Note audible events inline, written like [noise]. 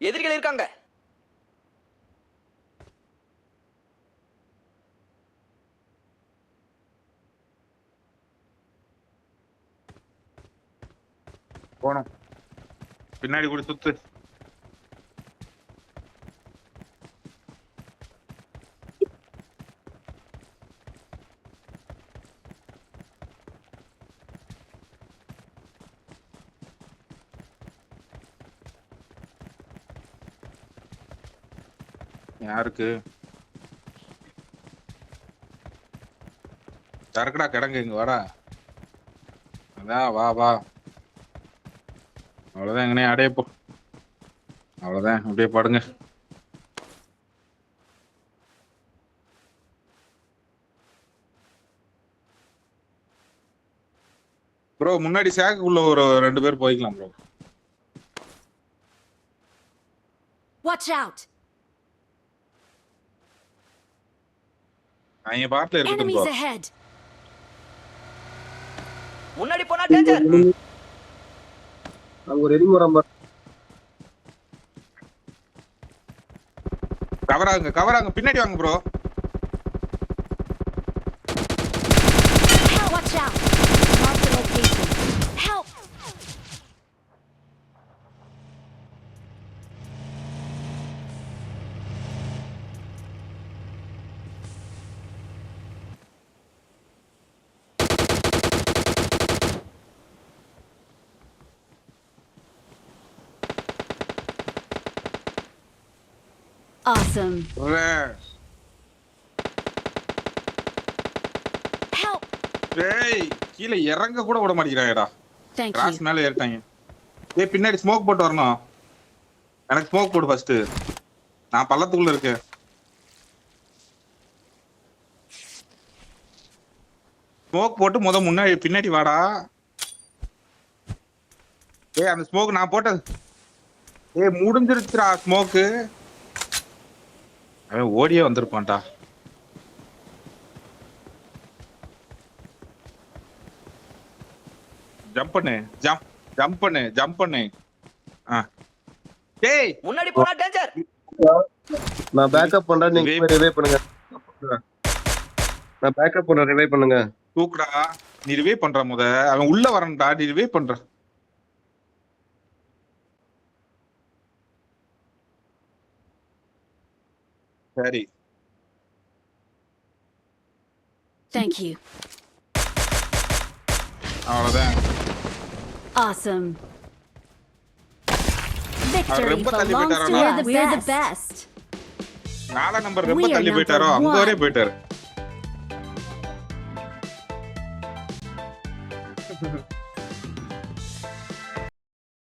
எதிரிகள் இருக்காங்க. போனோம் பின்னாடி கூட சுத்து. யாருக்கு? சரக்குடா கிடங்கு இங்க வாடா. அதான் வா வா. அவ்வளவுதான் எங்கனே அடைய போ. அவ்வளவுதான் அப்படியே படுங்க. ப்ரோ முன்னாடி சேக்குள்ள ஒரு ரெண்டு பேர் போய்க்கலாம் ப்ரோ Watch out! நான் என் பாட்டில் இருக்கட்டும்! முன்னாடி போனா டேஞ்சர் அங்க ஒரு எரிம வராம கவர் ஆகுங்க கவர் ஆகுங்க பின்னாடி வாங்க bro Help! Watch out! Mark the location. Help! Awesome. Help! டேய் கீழே இறங்க கூட விட மாட்டேங்கிறாங்கடா Thank கிராஸ் you. மேல ஏறிட்டாங்க. ஏய் பின்னாடி ஸ்மோக் போட்டு வரணும். எனக்கு ஸ்மோக் போடு ஃபர்ஸ்ட் நான் பள்ளத்துக்குள்ள இருக்கேன். ஸ்மோக் போட்டு முத முன்னாடி பின்னாடி வாடா. ஏய் அந்த ஸ்மோக் நான் போட்டது ஏய் முடிஞ்சிருச்சுடா ஸ்மோக்கு அவன் ஓடியே வந்திருப்பான்டா. ஜம்ப் பண்ணு ஜம்ப் ஜம்ப் பண்ணு ஜம்ப் பண்ணு. ஆ. டேய்! முன்னாடி போனா டேஞ்சர் நான் பேக்கப் பண்றேன் நீங்க. ரிவைவ் பண்ணுங்க. நான் பேக்கப் பண்றேன் ரிவைவ் பண்ணுங்க. தூக்குடா. நீ ரிவே பண்ற முத. அவன் உள்ள வரணும்டா நீ ரிவே பண்ற. சரி Thank you. அவ்வளவுதான் Awesome. Victory ரொம்ப தள்ளி belongs to போயிட்டாரா? us. We're the best. நாலாம் நம்பர் ரொம்ப We are தள்ளி number போயிட்டாரோ அங்க one. வரை போயிட்டாரு [laughs]